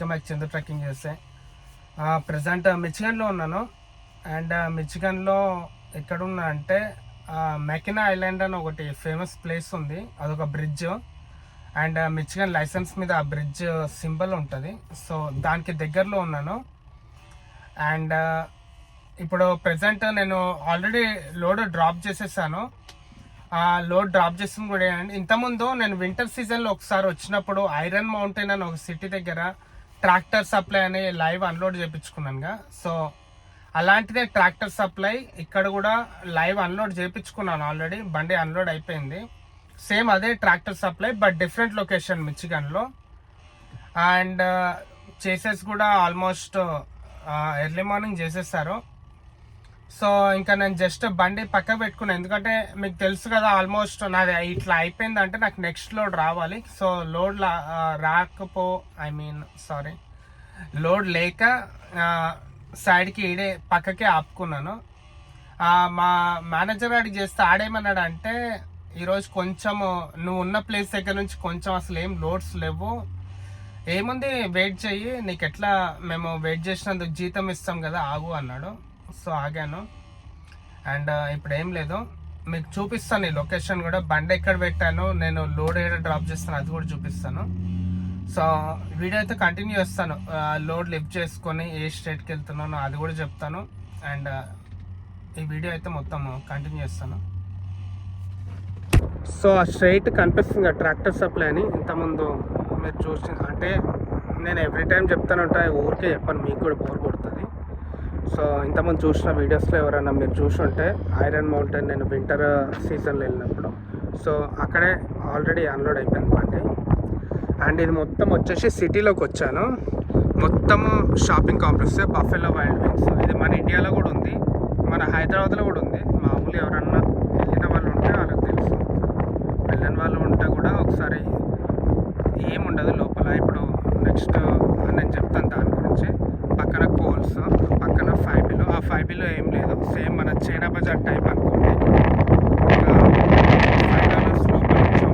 Welcome back Chandra trekking చేస్తే. Present మిచిగన్లో ఉన్నాను. అండ్ మిచిగన్లో ఎక్కడున్నా అంటే మెకినా ఐలాండ్ అని ఒకటి ఫేమస్ ప్లేస్ ఉంది. అదొక బ్రిడ్జ్ అండ్ మిచిగన్ లైసెన్స్ మీద ఆ బ్రిడ్జ్ సింబల్ ఉంటుంది. సో దానికి దగ్గరలో ఉన్నాను. అండ్ ఇప్పుడు ప్రజెంట్ నేను ఆల్రెడీ లోడ్ డ్రాప్ చేసేసాను. ఆ లోడ్ డ్రాప్ చేసిన కూడా ఇంతకుముందు నేను వింటర్ సీజన్లో ఒకసారి వచ్చినప్పుడు ఐరన్ మౌంటైన్ అని ఒక సిటీ దగ్గర ట్రాక్టర్ సప్లై అని లైవ్ అన్లోడ్ చేయించుకున్నానుగా సో అలాంటిదే ట్రాక్టర్ సప్లై ఇక్కడ కూడా లైవ్ అన్లోడ్ చేయించుకున్నాను ఆల్రెడీ. బండి అన్లోడ్ అయిపోయింది. సేమ్ అదే tractor supply but different location మిచిగన్లో. And చేసేసి కూడా ఆల్మోస్ట్ ఎర్లీ మార్నింగ్ చేసేస్తారు. సో ఇంకా నేను జస్ట్ బండి పక్క పెట్టుకున్నాను ఎందుకంటే మీకు తెలుసు కదా ఆల్మోస్ట్ నాది ఇట్లా అయిపోయింది అంటే నాకు నెక్స్ట్ లోడ్ రావాలి. సో లోడ్ రాకపో ఐ మీన్ సారీ. లోడ్ లేక సైడ్కి ఈడే పక్కకే ఆపుకున్నాను. మా మేనేజర్ గారికి చేస్తే ఆడేమన్నాడు అంటే ఈరోజు కొంచెము నువ్వు ఉన్న ప్లేస్ దగ్గర నుంచి కొంచెం అసలు ఏం లోడ్స్ లేవు. ఏముంది? వెయిట్ చెయ్యి. నీకు ఎట్లా మేము వెయిట్ చేసినందుకు జీతం ఇస్తాం కదా ఆగు అన్నాడు. సో ఆగాను. అండ్ ఇప్పుడు ఏం లేదు. మీకు చూపిస్తాను ఈ లొకేషన్ కూడా. బండి ఎక్కడ పెట్టాను నేను లోడ్ ఎక్కడ డ్రాప్ చేస్తాను అది కూడా చూపిస్తాను. సో వీడియో అయితే కంటిన్యూ చేస్తాను. లోడ్ లిఫ్ట్ చేసుకొని ఏ స్టేట్కి వెళ్తున్నానో అది కూడా చెప్తాను. అండ్ ఈ వీడియో అయితే మొత్తం కంటిన్యూ చేస్తాను. సో ఆ స్ట్రైట్ కనిపిస్తుంది ఆ ట్రాక్టర్ సప్లై అని. ఇంతకుముందు మీరు చూసి అంటే నేను ఎవ్రీ టైం చెప్తాను ఉంటా ఊరికే చెప్పాను మీకు కూడా బోర్ కొడుతుంది. సో ఇంతమంది చూసిన వీడియోస్లో ఎవరైనా మీరు చూసుంటే ఐరన్ మౌంటైన్ నేను వింటర్ సీజన్లో వెళ్ళినప్పుడు. సో అక్కడే ఆల్రెడీ అన్లోడ్ అయిపోయింది బండి. అండ్ ఇది మొత్తం వచ్చేసి సిటీలోకి వచ్చాను. మొత్తము shopping complex Buffalo Wild Wings. ఇది మన ఇండియాలో కూడా ఉంది మన హైదరాబాద్లో కూడా ఉంది. మామూలు ఎవరన్నా వెళ్ళిన వాళ్ళు ఉంటే వాళ్ళకి తెలుసు. వెళ్ళిన వాళ్ళు ఉంటే కూడా ఒకసారి ఏముండదు లోపల. ఇప్పుడు నెక్స్ట్ నేను చెప్తాను దాని గురించి. పక్కన కోల్స్. బిలో ఏం లేదు. సేమ్ మన చైనా బజార్ టైప్ అనుకోండి ఒక ఫైవ్ డాలర్స్ లోపల నుంచి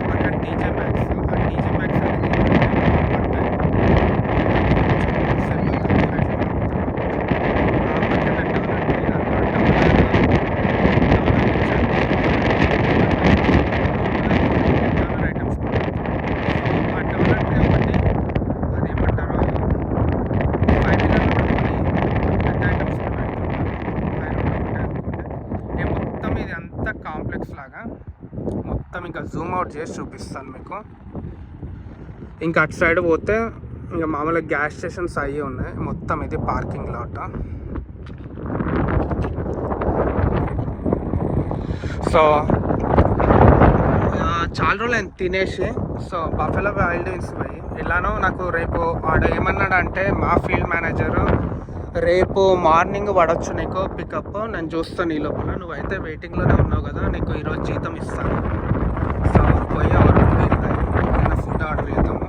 పక్కన డీజే మ్యాక్స్ ఆ డీజే మ్యాక్స్ అనేది మొత్తం ఇది అంతా కాంప్లెక్స్ లాగా. మొత్తం ఇంకా జూమ్ అవుట్ చేసి చూపిస్తాను మీకు. ఇంకా అటు సైడ్ పోతే ఇంకా మామూలుగా గ్యాస్ స్టేషన్స్ అయ్యి ఉన్నాయి. మొత్తం ఇది పార్కింగ్ లాట్ సో చాలా రోజులు నేను తినేసి. సో బఫెలో వైల్డ్ విన్స్ పోయి. ఎలానో నాకు రేపు వాడు ఏమన్నాడు అంటే మా ఫీల్డ్ మేనేజరు రేపు మార్నింగ్ పడవచ్చు నీకు పికప్ నేను చూస్తాను ఈ లోపల. నువ్వైతే వెయిటింగ్లోనే ఉన్నావు కదా నీకు ఈరోజు జీతం ఇస్తాను. సో పోయేవారు ఏదైనా ఫుడ్ ఆర్డర్ చేద్దాము.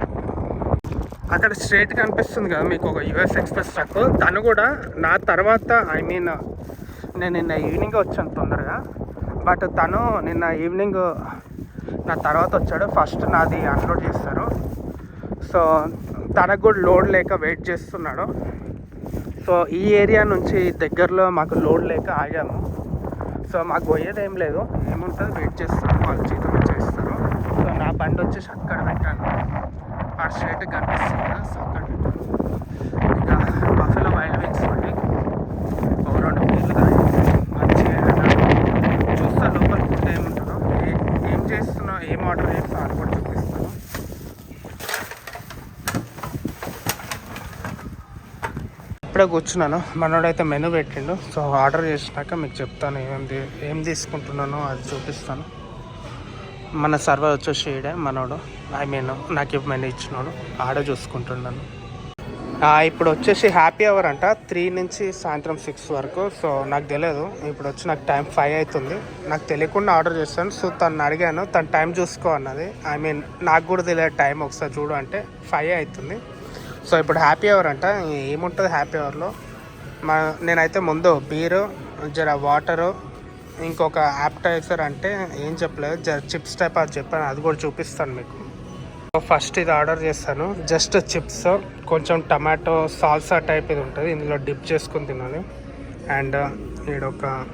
అక్కడ స్ట్రేట్ కనిపిస్తుంది కదా మీకు ఒక యుఎస్ ఎక్స్ప్రెస్ ట్రక్ తను కూడా నా తర్వాత ఐ మీన్ నేను నిన్న ఈవినింగ్ వచ్చాను తొందరగా. బట్ తను నిన్న ఈవినింగ్ నా తర్వాత వచ్చాడు. ఫస్ట్ నాది అన్లోడ్ చేస్తారు. సో తనకు కూడా లోడ్ లేక వెయిట్ చేస్తున్నాడు. సో ఈ ఏరియా నుంచి దగ్గరలో మాకు లోడ్ లేక ఆగాము. సో మాకు పోయేది ఏం లేదు. ఏముంటుంది? వెయిట్ చేస్తాం వాళ్ళు జీతం వచ్చేస్తారు. సో నా బండి వచ్చేసి అక్కడ పెట్టాను. ఆ స్ట్రేట్ కనిపిస్తుంది కదా సో అక్కడ పెట్టాను ఇంకా బఫెలో వైల్డ్ వింగ్స్ అండి ఓ రెండు నీళ్ళు తాగేసి మంచిగా చూస్తా లోపల ఫుడ్ ఏముంటుందో ఏ- ఏం చేస్తున్నావు ఏం ఆర్డర్ చేస్తావు అని కూడా చూపిస్తాను ఇప్పుడే కూర్చున్నాను. మనోడైతే మెనూ పెట్టిండు. సో ఆర్డర్ చేసినాక మీకు చెప్తాను ఏం ఏం తీసుకుంటున్నానో అది చూపిస్తాను. మన సర్వర్ వచ్చేసి ఈడే మనోడు. ఐ మీన్ నాకు మెనూ ఇచ్చినాడు. ఆడ చూసుకుంటున్నాను. ఇప్పుడు వచ్చేసి హ్యాపీ అవర్ అంట. త్రీ నుంచి సాయంత్రం సిక్స్ వరకు. సో నాకు తెలియదు ఇప్పుడు వచ్చి నాకు టైం ఫైవ్ అవుతుంది నాకు తెలియకుండా ఆర్డర్ చేస్తాను. సో తను అడిగాను. తను టైం చూసుకో అన్నది. ఐ మీన్ నాకు కూడా తెలియదు టైం. ఒకసారి చూడు అంటే ఫైవ్ అవుతుంది సో ఇప్పుడు హ్యాపీ అవర్ అంట. ఏముంటుంది హ్యాపీ అవర్లో మా నేనైతే ముందు బీరు జర వాటరు ఇంకొక యాప్టైజర్ అంటే ఏం చెప్పలేదు. జర చిప్స్ టైప్ అది చెప్పాను. అది కూడా చూపిస్తాను మీకు. ఫస్ట్ ఇది ఆర్డర్ చేస్తాను. జస్ట్ చిప్స్ కొంచెం టమాటో సాల్సా టైప్ ఇది ఉంటుంది. ఇందులో డిప్ చేసుకుని తినాలి. అండ్ ఈడొక ఒక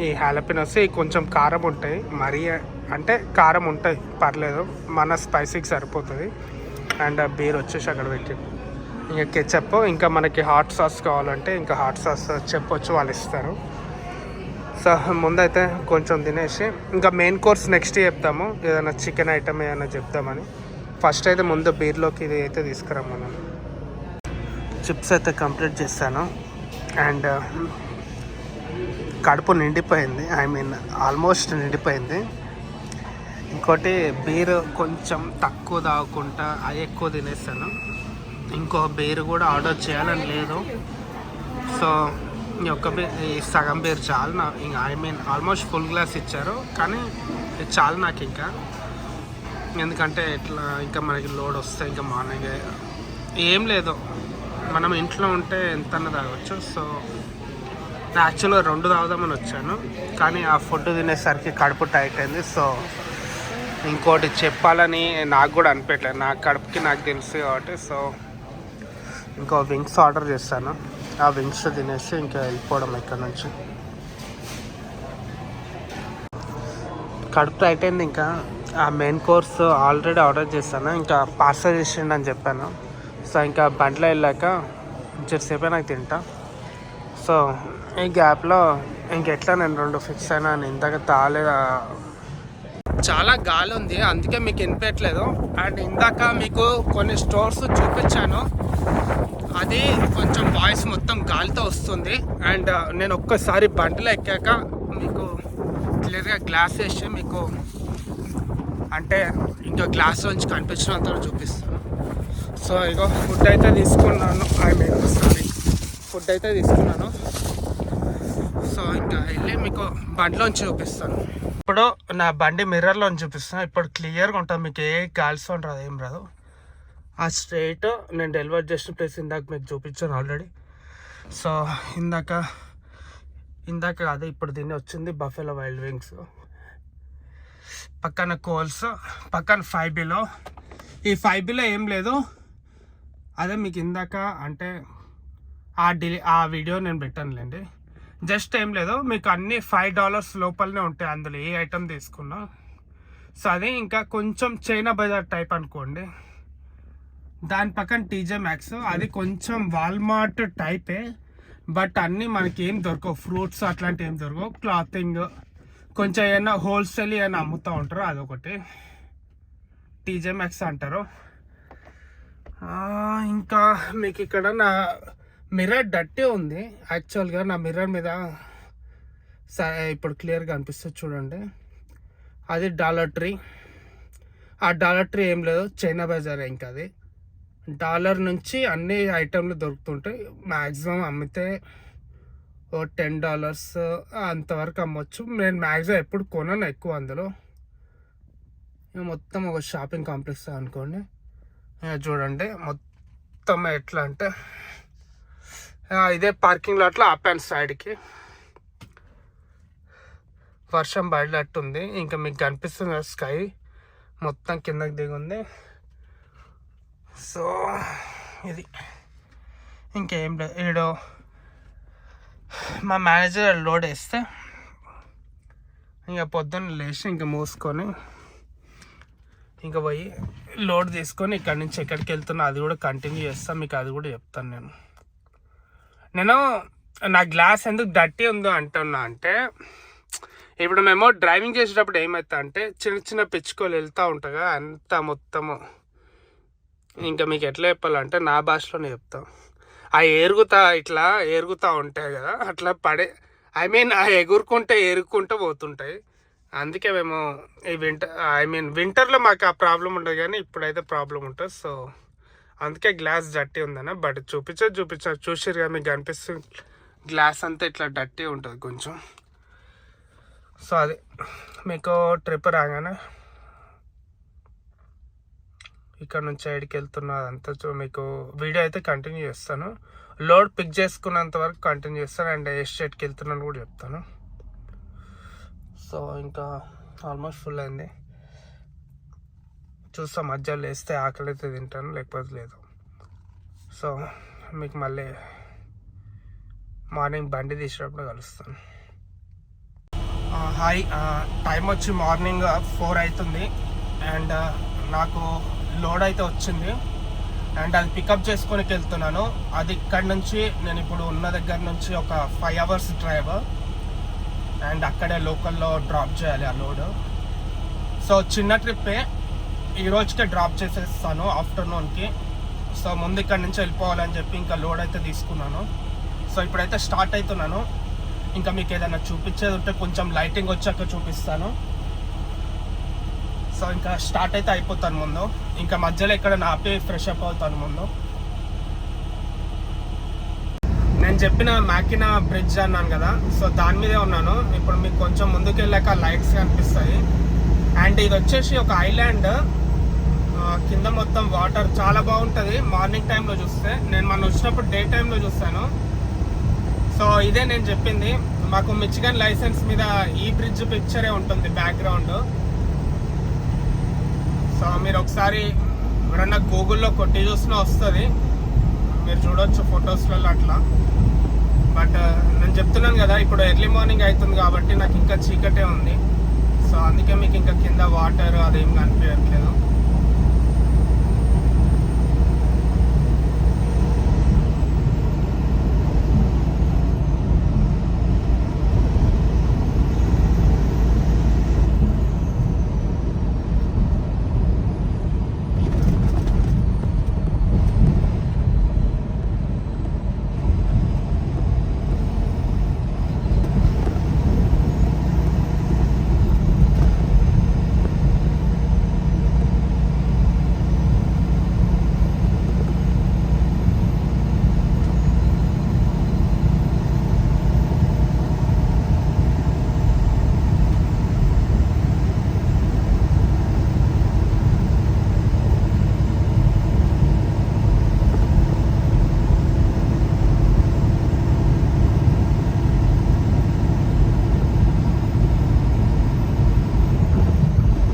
ఈ హ్యాలపినోస్ ఇవి కొంచెం కారం ఉంటాయి. మరీ అంటే కారం ఉంటాయి. పర్లేదు. మన స్పైసీకి సరిపోతుంది. అండ్ బీర్ వచ్చేసి అక్కడ పెట్టి ఇంకా కెచప్ ఇంకా మనకి హాట్ సాస్ కావాలంటే ఇంకా హాట్ సాస్ చెప్పొచ్చు వాళ్ళు ఇస్తారు. సో ముందైతే కొంచెం తినేసి ఇంకా మెయిన్ కోర్స్ నెక్స్ట్ చెప్తాము ఏదైనా చికెన్ ఐటమ్ ఏదైనా చెప్తామని ఫస్ట్ అయితే ముందు బీర్లోకి ఇది అయితే తీసుకురమ్మను. చిప్స్ అయితే కంప్లీట్ చేస్తాను అండ్ కడుపు నిండిపోయింది. ఐ మీన్ ఆల్మోస్ట్ నిండిపోయింది. ఇంకోటి బీర్ కొంచెం తక్కువ తాగకుండా అది ఎక్కువ తినేస్తాను. ఇంకో బేరు కూడా ఆర్డర్ చేయాలని లేదు. సో ఈ ఒక్క బీర్ ఈ సగం బేర్ చాలు నా ఇంకా I mean almost full glass ఇచ్చారు. కానీ చాలు నాకు ఇంకా. ఎందుకంటే ఇట్లా ఇంకా మనకి లోడ్ వస్తే ఇంకా మార్నింగ్. ఏం లేదు. మనం ఇంట్లో ఉంటే ఎంత తాగొచ్చు. సో యాక్చువల్గా రెండు తాగుదామని వచ్చాను. కానీ ఆ ఫుడ్ తినేసరికి కడుపు టైట్ అయింది. సో ఇంకోటి చెప్పాలని నాకు కూడా అనిపించలేదు నా కడుపుకి నాకు తెలుసు కాబట్టి. సో ఇంకో వింగ్స్ ఆర్డర్ చేస్తాను. ఆ వింగ్స్ తినేసి ఇంకా వెళ్ళిపోవడం ఇక్కడ నుంచి. కడుపు టైట్ అయింది ఇంకా. ఆ మెయిన్ కోర్స్ ఆల్రెడీ ఆర్డర్ చేశాను. ఇంకా పార్సల్ చేసిండు అని చెప్పాను. సో ఇంకా బండ్లో వెళ్ళాక సేపే నాకు తింటా. సో ఈ గ్యాప్లో ఇంకెట్లా నేను రెండు ఫిక్స్ అయినా నేను ఇందాక తాలేదు చాలా గాలి ఉంది. అందుకే మీకు వినిపించట్లేదు. అండ్ ఇందాక మీకు కొన్ని స్టోర్స్ చూపించాను. అది కొంచెం వాయిస్ మొత్తం గాలితో వస్తుంది. అండ్ uh, నేను ఒక్కసారి బండిలో ఎక్కాక మీకు క్లియర్గా గ్లాస్ వేసి మీకు అంటే ఇంకా గ్లాస్ నుంచి కనిపించినంత చూపిస్తాను. సో ఇగో ఫుడ్ అయితే తీసుకున్నాను. ఐ మీన్ సారీ ఫుడ్ అయితే తీసుకున్నాను. సో ఇంకా వెళ్ళి మీకు బండిలోంచి చూపిస్తాను. ఇప్పుడు నా బండి మిర్రర్లో చూపిస్తాను ఇప్పుడు క్లియర్గా ఉంటుంది. మీకు ఏ గాలి సౌండ్ రాదు ఏం రాదు. ఆ స్ట్రైట్ నేను డెలివర్ చేసిన ప్లేస్ ఇందాక మీకు చూపించాను ఆల్రెడీ సో ఇందాక ఇందాక అదే ఇప్పుడు దీన్ని వచ్చింది బఫెలో వైల్డ్ వింగ్స్ పక్కన కోల్స్ పక్కన ఫైవ్ బిలో ఈ ఫైవ్ బిలో ఏం లేదు. అదే మీకు ఇందాక అంటే ఆ డిలే ఆ వీడియో నేను పెట్టానులేండి. జస్ట్ ఏం లేదు మీకు అన్ని ఫైవ్ డాలర్స్ లోపలనే ఉంటాయి అందులో ఏ ఐటమ్ తీసుకున్నా. సో అది ఇంకా కొంచెం చైనా బజార్ టైప్ అనుకోండి. దాని పక్కన టీజే మ్యాక్స్. అది కొంచెం వాల్మార్ట్ టైపే. బట్ అన్నీ మనకి ఏం దొరకవు. ఫ్రూట్స్ అట్లాంటివి ఏం దొరకవు. క్లాతింగ్ కొంచెం ఏమైనా హోల్సేల్ ఏమైనా అమ్ముతూ ఉంటారు అదొకటి. టీజే మ్యాక్స్ అంటారు. ఇంకా మీకు ఇక్కడ నా మిర్రర్ డట్టే ఉంది. యాక్చువల్గా నా మిర్రర్ మీద సరే ఇప్పుడు క్లియర్గా అనిపిస్తుంది చూడండి. అది డాలర్ ట్రీ. ఆ డాలర్ ట్రీ ఏం లేదు. చైనా బజార్ ఇంకా అది. డాలర్ నుంచి అన్ని ఐటెంలు దొరుకుతుంటాయి. మ్యాక్సిమం అమ్మితే ఓ టెన్ డాలర్స్ అంతవరకు అమ్మొచ్చు. నేను మ్యాక్సిమం ఎప్పుడు కొనను ఎక్కువ అందులో. మొత్తం ఒక షాపింగ్ కాంప్లెక్స్ అనుకోండి. చూడండి మొత్తం ఎట్లా అంటే ఇదే పార్కింగ్ లాట్లో అండ్ సైడ్కి వర్షం బయలుదేట్టుంది ఇంకా మీకు కనిపిస్తుంది స్కై మొత్తం కిందకి దిగుంది. సో ఇది. ఇంకేం లేదు ఈడో మా మేనేజర్ లోడ్ వేస్తే ఇంకా పొద్దున్న లేచి ఇంకా మూసుకొని ఇంకా పోయి లోడ్ తీసుకొని ఇక్కడి నుంచి ఎక్కడికి వెళ్తున్నా అది కూడా కంటిన్యూ చేస్తాను మీకు అది కూడా చెప్తాను నేను. నేను నా గ్లాస్ ఎందుకు డట్టి ఉందో అంటున్నా అంటే ఇప్పుడు మేము డ్రైవింగ్ చేసేటప్పుడు ఏమవుతా అంటే చిన్న చిన్న పిచ్చుకోలు వెళ్తూ ఉంటాగా అంత మొత్తము. ఇంకా మీకు ఎట్లా చెప్పాలంటే నా భాషలోనే చెప్తాం. ఆ ఏరుగుతా ఇట్లా ఏరుగుతూ ఉంటాయి కదా అట్లా పడే ఐ మీన్ ఆ ఎగురుకుంటే ఏరుకుంటూ పోతుంటాయి. అందుకే మేము ఈ వింటర్ ఐ మీన్ వింటర్లో మాకు ఆ ప్రాబ్లం ఉండదు కానీ ఇప్పుడైతే ప్రాబ్లం ఉంటుంది. సో అందుకే గ్లాస్ డట్టి ఉందన్న బట్ చూపించదు చూపించారు చూసిరుగా మీకు కనిపిస్తుంది గ్లాస్ అంతా ఇట్లా డట్టి ఉంటుంది కొంచెం. సో అది మీకు ట్రిప్ రాగానే ఇక్కడ నుంచి సైడ్కి వెళ్తున్నా అదంతా చూ- మీకు వీడియో అయితే కంటిన్యూ చేస్తాను. లోడ్ పిక్ చేసుకున్నంత వరకు కంటిన్యూ చేస్తాను అండ్ ఏ స్టేట్కి వెళ్తున్నాను కూడా చెప్తాను. సో ఇంకా ఆల్మోస్ట్ ఫుల్ అయింది. చూస్తా మధ్యలో లేస్తే ఆకలి అయితే తింటాను లేకపోతే లేదు. సో మీకు మళ్ళీ మార్నింగ్ బండి తీసేటప్పుడు కలుస్తాను. హాయ్ టైం వచ్చి మార్నింగ్ ఫోర్ అవుతుంది. అండ్ నాకు లోడ్ అయితే వచ్చింది. అండ్ అది పికప్ చేసుకొని వెళ్తున్నాను. అది ఇక్కడ నుంచి నేను ఇప్పుడు ఉన్న దగ్గర నుంచి ఒక ఫైవ్ అవర్స్ డ్రైవ్ అండ్ అక్కడే లోకల్లో డ్రాప్ చేయాలి ఆ లోడ్. సో చిన్న ట్రిప్పే ఈ రోజుకే డ్రాప్ చేసేస్తాను ఆఫ్టర్నూన్కి సో ముందు ఇక్కడ నుంచి వెళ్ళిపోవాలని చెప్పి ఇంకా లోడ్ అయితే తీసుకున్నాను. సో ఇప్పుడైతే స్టార్ట్ అవుతున్నాను. ఇంకా మీకు ఏదైనా చూపించేది ఉంటే కొంచెం లైటింగ్ వచ్చాక చూపిస్తాను. సో ఇంకా స్టార్ట్ అయితే అయిపోతాను ముందు. ఇంకా మధ్యలో ఎక్కడ నాపే ఫ్రెష్ అప్ అవుతాను ముందు నేను చెప్పిన మ్యాకినా బ్రిడ్జ్ అన్నాను కదా సో దాని మీదే ఉన్నాను. ఇప్పుడు మీకు కొంచెం ముందుకు వెళ్ళాక లైట్స్ కనిపిస్తాయి. అండ్ ఇది వచ్చేసి ఒక ఐలాండ్ కింద మొత్తం వాటర్ చాలా బాగుంటుంది. మార్నింగ్ టైంలో చూస్తే నేను మొన్న వచ్చినప్పుడు డే టైంలో చూస్తాను సో ఇదే నేను చెప్పింది. మాకు మిచిగన్ లైసెన్స్ మీద ఈ బ్రిడ్జ్ పిక్చరే ఉంటుంది బ్యాక్గ్రౌండ్ సో మీరు ఒకసారి ఎవరన్నా గూగుల్లో కొట్టి చూసినా వస్తుంది. మీరు చూడొచ్చు ఫొటోస్లలో అట్లా. బట్ నేను చెప్తున్నాను కదా ఇప్పుడు ఎర్లీ మార్నింగ్ అవుతుంది కాబట్టి నాకు ఇంకా చీకటే ఉంది. సో అందుకే మీకు ఇంకా కింద వాటర్ అదేం కనిపించట్లేదు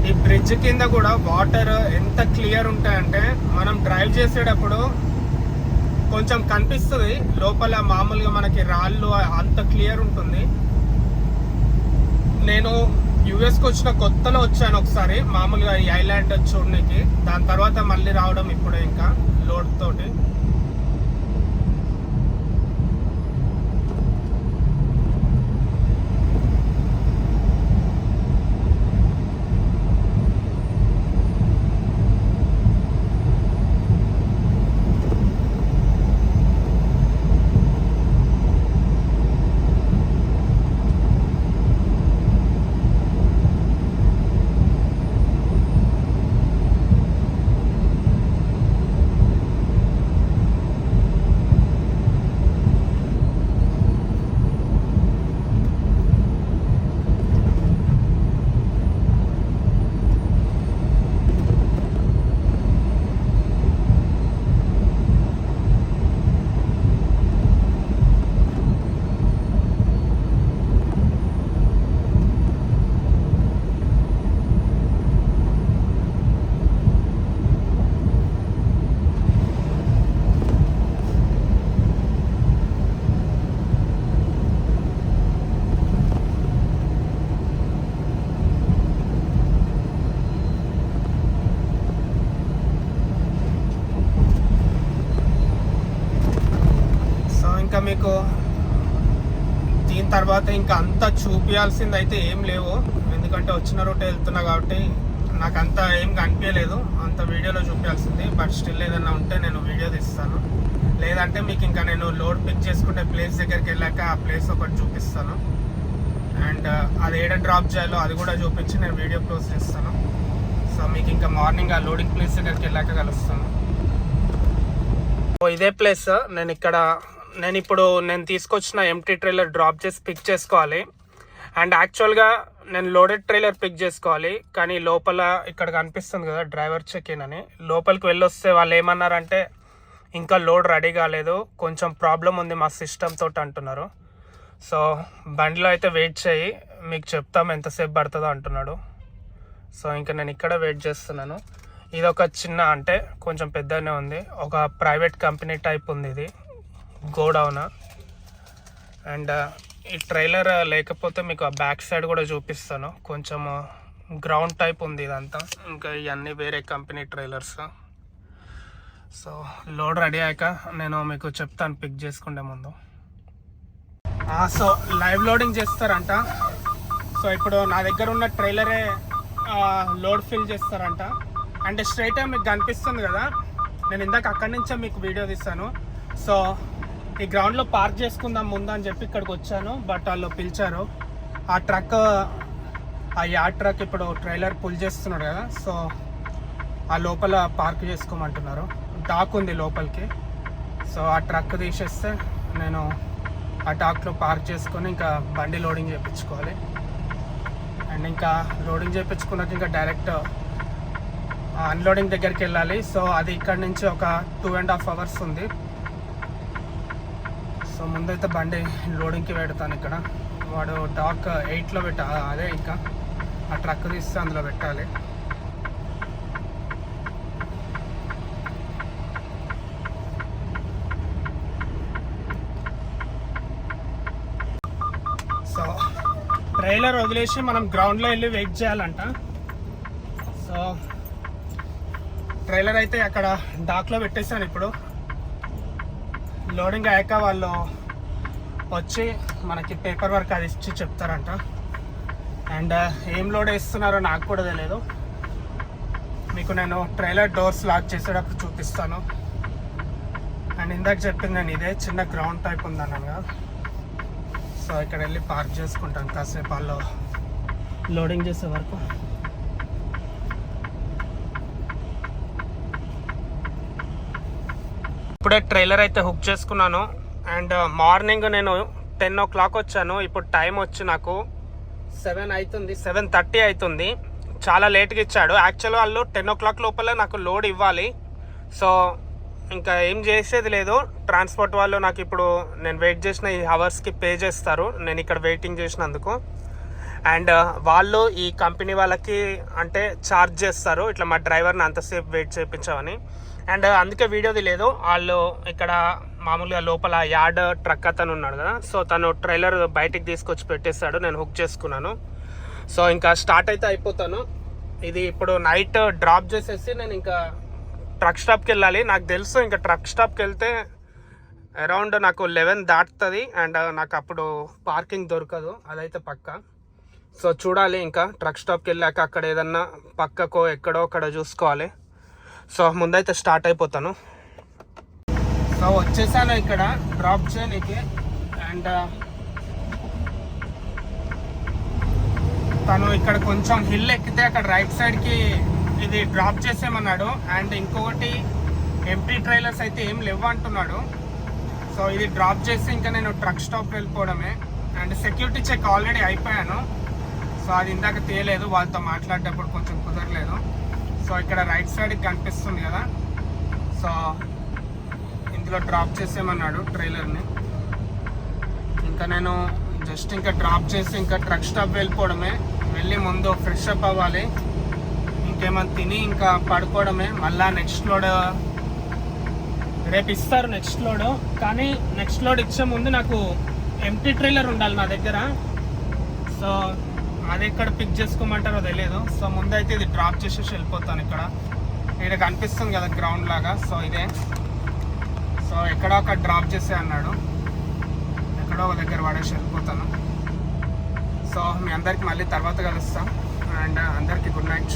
ఈ బ్రిడ్జ్ కింద కూడా వాటర్ ఎంత క్లియర్ ఉంటాయంటే మనం డ్రైవ్ చేసేటప్పుడు కొంచెం కనిపిస్తుంది. లోపల మామూలుగా మనకి రాళ్ళు అంత క్లియర్ ఉంటుంది. నేను యుఎస్కి వచ్చిన కొత్తలో వచ్చాను ఒకసారి. మామూలుగా ఈ ఐలాండ్ చూడడానికి దాని తర్వాత మళ్ళీ రావడం ఇప్పుడే ఇంకా లోడ్ తోటి సో ఇంకా మీకు దీని తర్వాత ఇంకా అంతా చూపించాల్సింది అయితే ఏం లేవు. ఎందుకంటే వచ్చిన రూట్ వెళ్తున్నా కాబట్టి నాకు అంత ఏం కనిపించలేదు. అంత వీడియోలో చూపించాల్సింది బట్ స్టిల్ ఏదైనా ఉంటే నేను వీడియో తీస్తాను. లేదంటే మీకు ఇంకా నేను లోడ్ పిక్ చేసుకుంటే ప్లేస్ దగ్గరికి వెళ్ళాక ఆ ప్లేస్ ఒకటి చూపిస్తాను. అండ్ అది ఏడ డ్రాప్ చేయాలో అది కూడా చూపించి నేను వీడియో క్లోజ్ చేస్తాను. సో మీకు ఇంకా మార్నింగ్ ఆ లోడింగ్ ప్లేస్ దగ్గరికి వెళ్ళాక కలుస్తాను. ఓ ఇదే ప్లేస్. నేను ఇక్కడ నేను ఇప్పుడు నేను తీసుకొచ్చిన ఎంటీ ట్రైలర్ డ్రాప్ చేసి పిక్ చేసుకోవాలి. అండ్ యాక్చువల్గా నేను లోడెడ్ ట్రైలర్ పిక్ చేసుకోవాలి. కానీ లోపల ఇక్కడ కనిపిస్తుంది కదా డ్రైవర్ చెక్ ఇన్ అని. లోపలికి వెళ్ళొస్తే వాళ్ళు ఏమన్నారంటే ఇంకా లోడ్ రెడీ కాలేదు. కొంచెం ప్రాబ్లం ఉంది మా సిస్టమ్ తోటి అంటున్నారు. సో బండిలో అయితే వెయిట్ చేయి. మీకు చెప్తాం ఎంతసేపు పడుతుందో అంటున్నాడు. సో ఇంకా నేను ఇక్కడ వెయిట్ చేస్తున్నాను. ఇది ఒక చిన్న అంటే కొంచెం పెద్దనే ఉంది. ఒక ప్రైవేట్ కంపెనీ టైప్ ఉంది ఇది. గోడౌన్. అండ్ ఈ ట్రైలర్ లేకపోతే మీకు ఆ బ్యాక్ సైడ్ కూడా చూపిస్తాను. కొంచెం గ్రౌండ్ టైప్ ఉంది ఇదంతా. ఇంకా ఇవన్నీ వేరే company trailers. So load ready అయ్యాక నేను మీకు చెప్తాను పిక్ చేసుకుంటే ముందు. సో లైవ్ లోడింగ్ చేస్తారంట. సో ఇప్పుడు నా దగ్గర ఉన్న ట్రైలరే లోడ్ ఫిల్ చేస్తారంట. అంటే స్ట్రైట్ మీకు కనిపిస్తుంది కదా. నేను ఇందాక అక్కడి నుంచే మీకు వీడియో తీస్తాను. సో ఈ గ్రౌండ్లో పార్క్ చేసుకుందాం ముందు అని చెప్పి ఇక్కడికి వచ్చాను బట్ వాళ్ళు పిలిచారు. ఆ ట్రక్ ఆ యాడ్ ట్రక్ ఇప్పుడు ట్రైలర్ పుల్ చేస్తున్నాడు కదా సో ఆ లోపల పార్క్ చేసుకోమంటున్నారు. డాక్ ఉంది లోపలికి. సో ఆ ట్రక్ తీసేస్తే నేను ఆ డాక్లో పార్క్ చేసుకొని ఇంకా బండి లోడింగ్ చేయించుకోవాలి. అండ్ ఇంకా లోడింగ్ చేయించుకున్నాక ఇంకా డైరెక్ట్ అన్లోడింగ్ దగ్గరికి వెళ్ళాలి. సో అది ఇక్కడ నుంచి ఒక టూ అండ్ హాఫ్ అవర్స్ ఉంది. సో ముందైతే బండి లోడింగ్కి పెడతాను ఇక్కడ. వాడు డాక్ ఎయిట్లో పెట్ట అదే ఇంకా. ఆ ట్రక్ తీస్తే అందులో పెట్టాలి. సో ట్రైలర్ వదిలేసి మనం గ్రౌండ్లో వెళ్ళి వెయిట్ చేయాలంట. సో ట్రైలర్ అయితే అక్కడ డాక్లో పెట్టేశాను ఇప్పుడు. లోడింగ్ అయ్యాక వాళ్ళు వచ్చి మనకి పేపర్ వర్క్ అది ఇచ్చి చెప్తారంట. అండ్ uh, ఏం లోడ్ వేస్తున్నారో నాకు కూడా తెలియదు మీకు నేను ట్రైలర్ డోర్స్ లాక్ చేసేటప్పుడు చూపిస్తాను. అండ్ ఇందాక చెప్పింది నేను ఇదే చిన్న గ్రౌండ్ టైప్ ఉందన్నాను సో ఇక్కడ వెళ్ళి పార్క్ చేసుకుంటాను కాసేపు వాళ్ళు లోడింగ్ చేసే వరకు. ఇప్పుడే ట్రైలర్ అయితే హుక్ చేసుకున్నాను. అండ్ మార్నింగ్ uh, నేను టెన్ ఓ క్లాక్ వచ్చాను. ఇప్పుడు టైం వచ్చి నాకు సెవెన్ అవుతుంది సెవెన్ థర్టీ అవుతుంది చాలా లేట్గా ఇచ్చాడు. యాక్చువల్ వాళ్ళు టెన్ ఓ క్లాక్ లోపల నాకు లోడ్ ఇవ్వాలి. సో ఇంకా ఏం చేసేది లేదు. ట్రాన్స్పోర్ట్ వాళ్ళు నాకు ఇప్పుడు నేను వెయిట్ చేసిన ఈ అవర్స్కి పే చేస్తారు. నేను ఇక్కడ వెయిటింగ్ చేసినందుకు. అండ్ uh, వాళ్ళు ఈ కంపెనీ వాళ్ళకి అంటే ఛార్జ్ చేస్తారు. ఇట్లా మా డ్రైవర్ని అంతసేపు వెయిట్ చేయించామని. అండ్ అందుకే వీడియోది లేదు. వాళ్ళు ఇక్కడ మామూలుగా లోపల యార్డ్ ట్రక్ అతను ఉన్నాడు కదా. సో తను ట్రైలర్ బయటికి తీసుకొచ్చి పెట్టేస్తాడు. నేను హుక్ చేసుకున్నాను. సో ఇంకా స్టార్ట్ అయితే అయిపోతాను. ఇది ఇప్పుడు నైట్ డ్రాప్ చేసేసి నేను ఇంకా ట్రక్ స్టాప్కి వెళ్ళాలి. నాకు తెలుసు ఇంకా ట్రక్ స్టాప్కి వెళ్తే అరౌండ్ నాకు లెవెన్ దాటుతుంది. అండ్ నాకు అప్పుడు పార్కింగ్ దొరకదు. అదైతే పక్క. సో చూడాలి ఇంకా ట్రక్ స్టాప్కి వెళ్ళాక అక్కడ ఏదన్నా పక్కకో ఎక్కడో అక్కడ చూసుకోవాలి. సో ముందైతే స్టార్ట్ అయిపోతాను. సో వచ్చేసాను ఇక్కడ డ్రాప్ చేయడానికి అండ్ తను ఇక్కడ కొంచెం హిల్ ఎక్కితే అక్కడ రైట్ సైడ్కి ఇది డ్రాప్ చేసేయమన్నాడు. అండ్ ఇంకొకటి ఎంటీ ట్రైలర్స్ అయితే ఏం లేవు అంటున్నాడు. సో ఇది డ్రాప్ చేసి ఇంకా నేను ట్రక్ స్టాప్ వెళ్ళిపోవడమే. అండ్ సెక్యూరిటీ చెక్ ఆల్రెడీ అయిపోయాను. సో అది ఇందాక తీయలేదు వాళ్ళతో మాట్లాడేటప్పుడు కొంచెం కుదరలేదు. సో ఇక్కడ రైట్ సైడ్ కనిపిస్తుంది కదా. సో ఇందులో డ్రాప్ చేసేమన్నాడు ట్రైలర్ని ఇంకా నేను జస్ట్ ఇంకా డ్రాప్ చేసి ఇంకా ట్రక్ స్టాప్ వెళ్ళిపోవడమే. వెళ్ళి ముందు ఫ్రెష్ అప్ అవ్వాలి. ఇంకేమైనా తిని ఇంకా పడుకోవడమే. మళ్ళా నెక్స్ట్ లోడ్ రేపు ఇస్తారు నెక్స్ట్ లోడ్ కానీ నెక్స్ట్ లోడ్ ఇచ్చే ముందు నాకు ఎంటీ ట్రైలర్ ఉండాలి నా దగ్గర. సో అది ఎక్కడ పిక్ చేసుకోమంటారో తెలియదు సో ముందైతే ఇది డ్రాప్ చేసేసి వెళ్ళిపోతాను ఇక్కడ. ఇక్కడ కనిపిస్తుంది కదా గ్రౌండ్ లాగా. సో ఇదే. సో ఎక్కడో అక్కడ డ్రాప్ చేసే అన్నాడు. ఎక్కడో ఒక దగ్గర పడేసి వెళ్ళిపోతాను. సో మీ అందరికి మళ్ళీ తర్వాత కలుస్తాం. అండ్ అందరికీ గుడ్ నైట్